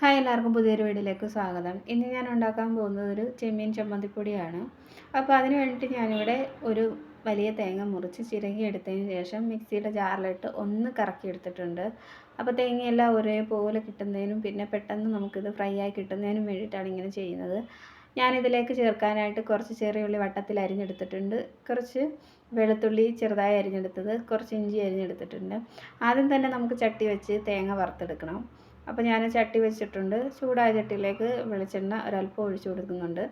Hi എല്ലാവർക്കും പുതിയൊരു വീഡിയോയിലേക്ക് സ്വാഗതം. ഇന്ന് ഞാൻ ഉണ്ടാക്കാൻ പോകുന്നത് ഒരു ചെമ്മീൻ ചമ്മന്തിപ്പൊടിയാണ്. അപ്പോൾ അതിന് വേണ്ടിയിട്ട് ഞാനിവിടെ ഒരു വലിയ തേങ്ങ മുറിച്ച് ചിരകി എടുത്തതിന് ശേഷം മിക്സിയുടെ ജാറിലിട്ട് ഒന്ന് കറക്കി എടുത്തിട്ടുണ്ട്. അപ്പോൾ തേങ്ങയെല്ലാം ഒരേപോലെ കിട്ടുന്നതിനും പിന്നെ പെട്ടെന്ന് നമുക്കിത് ഫ്രൈ ആയി കിട്ടുന്നതിനും വേണ്ടിയിട്ടാണ് ഇങ്ങനെ ചെയ്യുന്നത്. ഞാനിതിലേക്ക് ചേർക്കാനായിട്ട് കുറച്ച് ചെറിയ ഉള്ളി വട്ടത്തിൽ അരിഞ്ഞെടുത്തിട്ടുണ്ട്. കുറച്ച് വെളുത്തുള്ളി ചെറുതായി അരിഞ്ഞെടുത്തത് കുറച്ച് ഇഞ്ചി അരിഞ്ഞെടുത്തിട്ടുണ്ട്. ആദ്യം തന്നെ നമുക്ക് ചട്ടി വെച്ച് തേങ്ങ വറുത്തെടുക്കണം. അപ്പോൾ ഞാൻ ചട്ടി വെച്ചിട്ടുണ്ട്. ചൂടായ ചട്ടിയിലേക്ക് വെളിച്ചെണ്ണ ഒരല്പം ഒഴിച്ചു കൊടുക്കുന്നുണ്ട്.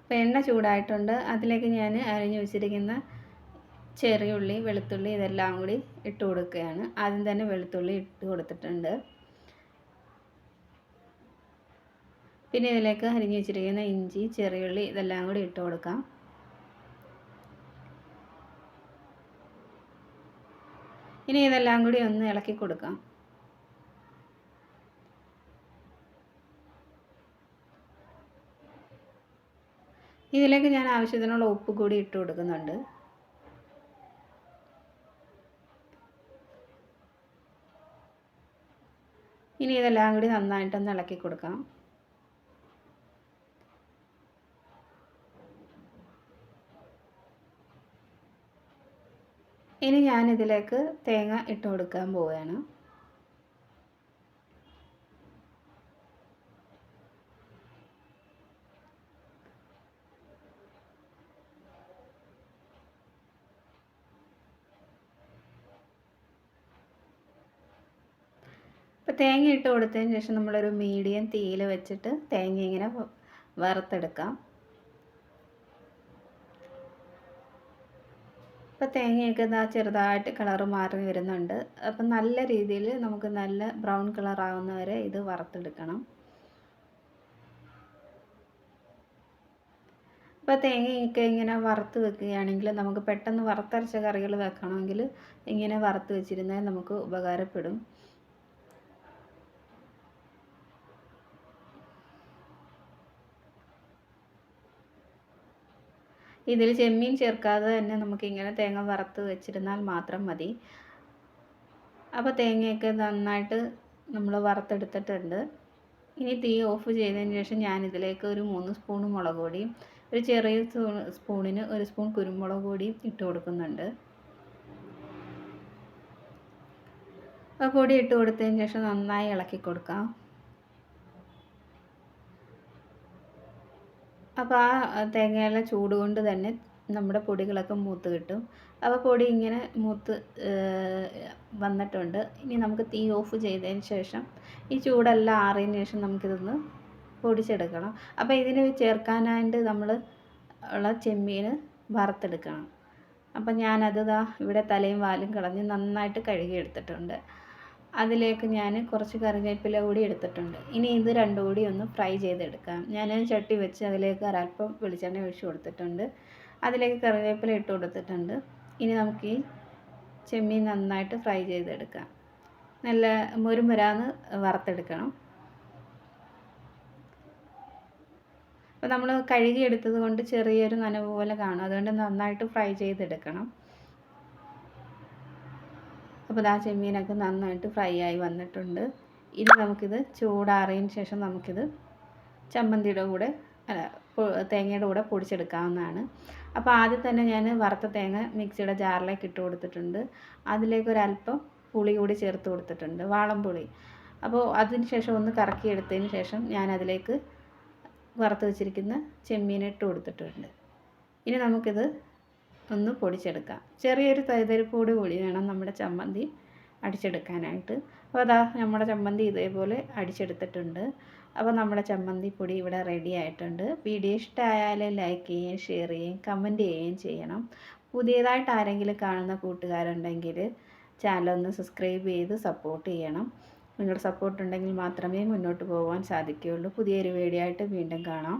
അപ്പോൾ എണ്ണ ചൂടായിട്ടുണ്ട്. അതിലേക്ക് ഞാൻ അരിഞ്ഞു വെച്ചിരിക്കുന്ന ചെറിയ ഉള്ളി വെളുത്തുള്ളി ഇതെല്ലാം കൂടി ഇട്ട് കൊടുക്കുകയാണ്. ആദ്യം തന്നെ വെളുത്തുള്ളി ഇട്ട് കൊടുത്തിട്ടുണ്ട്. പിന്നെ ഇതിലേക്ക് അരിഞ്ഞു വെച്ചിരിക്കുന്ന ഇഞ്ചി ചെറിയുള്ളി ഇതെല്ലാം കൂടി ഇട്ട് കൊടുക്കാം. ഇനി ഇതെല്ലാം കൂടി ഒന്ന് ഇളക്കി കൊടുക്കാം. ഇതിലേക്ക് ഞാൻ ആവശ്യത്തിനുള്ള ഉപ്പ് കൂടി ഇട്ട് കൊടുക്കുന്നുണ്ട്. ഇനി ഇതെല്ലാം കൂടി നന്നായിട്ടൊന്ന് ഇളക്കി കൊടുക്കാം. ഇനി ഞാനിതിലേക്ക് തേങ്ങ ഇട്ട് കൊടുക്കാൻ പോവുകയാണ്. ഇപ്പോൾ തേങ്ങ ഇട്ട് കൊടുത്തതിന് ശേഷം നമ്മളൊരു മീഡിയം തീയിൽ വെച്ചിട്ട് തേങ്ങ ഇങ്ങനെ വറുത്തെടുക്കാം. ഇപ്പോൾ തേങ്ങയൊക്കെ ഇതാ ചെറുതായിട്ട് കളർ മാറി വരുന്നുണ്ട്. അപ്പം നല്ല രീതിയിൽ നമുക്ക് നല്ല ബ്രൗൺ കളർ ആവുന്നവരെ ഇത് വറുത്തെടുക്കണം. ഇപ്പോൾ തേങ്ങയൊക്കെ ഇങ്ങനെ വറുത്ത് വെക്കുകയാണെങ്കിൽ നമുക്ക് പെട്ടെന്ന് വറുത്തരച്ച കറികൾ വെക്കണമെങ്കിൽ ഇങ്ങനെ വറുത്ത് വെച്ചിരുന്നാൽ നമുക്ക് ഉപകാരപ്പെടും. ഇതിൽ ചെമ്മീൻ ചേർക്കാതെ തന്നെ നമുക്കിങ്ങനെ തേങ്ങ വറുത്ത് വെച്ചിരുന്നാൽ മാത്രം മതി. അപ്പോൾ തേങ്ങയൊക്കെ നന്നായിട്ട് നമ്മൾ വറുത്തെടുത്തിട്ടുണ്ട്. ഇനി തീ ഓഫ് ചെയ്തതിന് ശേഷം ഞാനിതിലേക്ക് ഒരു മൂന്ന് സ്പൂൺ മുളക് പൊടിയും ഒരു ചെറിയ സ്പൂണിന് ഒരു സ്പൂൺ കുരുമുളക് പൊടിയും ഇട്ട് കൊടുക്കുന്നുണ്ട്. ആ പൊടി ഇട്ട് കൊടുത്തതിന് ശേഷം നന്നായി ഇളക്കി കൊടുക്കാം. അപ്പോൾ ആ തേങ്ങയിലെ ചൂട് കൊണ്ട് തന്നെ നമ്മുടെ പൊടികളൊക്കെ മൂത്ത് കിട്ടും. അപ്പോൾ പൊടി ഇങ്ങനെ മൂത്ത് വന്നിട്ടുണ്ട്. ഇനി നമുക്ക് തീ ഓഫ് ചെയ്തതിന് ശേഷം ഈ ചൂടെല്ലാം ആറിയതിന് ശേഷം നമുക്കിതൊന്ന് പൊടിച്ചെടുക്കണം. അപ്പോൾ ഇതിന് ചേർക്കാനായിട്ട് നമ്മൾ ഉള്ള ചെമ്മീൻ വറുത്തെടുക്കണം. അപ്പം ഞാനത് ഇവിടെ തലയും വാലും കളഞ്ഞ് നന്നായിട്ട് കഴുകിയെടുത്തിട്ടുണ്ട്. അതിലേക്ക് ഞാൻ കുറച്ച് കറിവേപ്പില കൂടി എടുത്തിട്ടുണ്ട്. ഇനി ഇത് രണ്ടും കൂടി ഒന്ന് ഫ്രൈ ചെയ്തെടുക്കാം. ഞാൻ ചട്ടി വെച്ച് അതിലേക്ക് ഒരല്പം വെളിച്ചെണ്ണ ഒഴിച്ച് കൊടുത്തിട്ടുണ്ട്. അതിലേക്ക് കറിവേപ്പില ഇട്ട് കൊടുത്തിട്ടുണ്ട്. ഇനി നമുക്ക് ഈ ചെമ്മീൻ നന്നായിട്ട് ഫ്രൈ ചെയ്തെടുക്കാം. നല്ല മുരുമുരാന്ന് വറുത്തെടുക്കണം. അപ്പോൾ നമ്മൾ കഴുകിയെടുത്തത് കൊണ്ട് ചെറിയൊരു നനവ് പോലെ കാണും. അതുകൊണ്ട് നന്നായിട്ട് ഫ്രൈ ചെയ്തെടുക്കണം. അപ്പോൾ ആ ചെമ്മീനൊക്കെ നന്നായിട്ട് ഫ്രൈ ആയി വന്നിട്ടുണ്ട്. ഇനി നമുക്കിത് ചൂടാറിയതിന് ശേഷം നമുക്കിത് ചമ്മന്തിയുടെ കൂടെ അല്ല തേങ്ങയുടെ കൂടെ പൊടിച്ചെടുക്കാവുന്നതാണ്. അപ്പോൾ ആദ്യം തന്നെ ഞാൻ വറുത്ത തേങ്ങ മിക്സിയുടെ ജാറിലേക്ക് ഇട്ട് കൊടുത്തിട്ടുണ്ട്. അതിലേക്ക് ഒരല്പം പുളി കൂടി ചേർത്ത് കൊടുത്തിട്ടുണ്ട് വാളം പുളി. അപ്പോൾ അതിന് ശേഷം ഒന്ന് കറക്കി എടുത്തതിന് ശേഷം ഞാൻ അതിലേക്ക് വറുത്ത് വെച്ചിരിക്കുന്ന ചെമ്മീൻ ഇട്ട് കൊടുത്തിട്ടുണ്ട്. ഇനി നമുക്കിത് ഒന്ന് പൊടിച്ചെടുക്കാം. ചെറിയൊരു തൈതരിപ്പോട് കൂടി വേണം നമ്മുടെ ചമ്മന്തി അടിച്ചെടുക്കാനായിട്ട്. അപ്പോൾ അതാ നമ്മുടെ ചമ്മന്തി ഇതേപോലെ അടിച്ചെടുത്തിട്ടുണ്ട്. അപ്പോൾ നമ്മുടെ ചമ്മന്തി പൊടി ഇവിടെ റെഡി ആയിട്ടുണ്ട്. വീഡിയോ ഇഷ്ടമായാൽ ലൈക്ക് ചെയ്യുകയും ഷെയർ ചെയ്യുകയും കമന്റ് ചെയ്യുകയും ചെയ്യണം. പുതിയതായിട്ട് ആരെങ്കിലും കാണുന്ന കൂട്ടുകാരുണ്ടെങ്കിൽ ചാനൽ ഒന്ന് സബ്സ്ക്രൈബ് ചെയ്ത് സപ്പോർട്ട് ചെയ്യണം. നിങ്ങളുടെ സപ്പോർട്ട് ഉണ്ടെങ്കിൽ മാത്രമേ മുന്നോട്ട് പോകാൻ സാധിക്കുകയുള്ളൂ. പുതിയൊരു വീഡിയോ ആയിട്ട് വീണ്ടും കാണാം.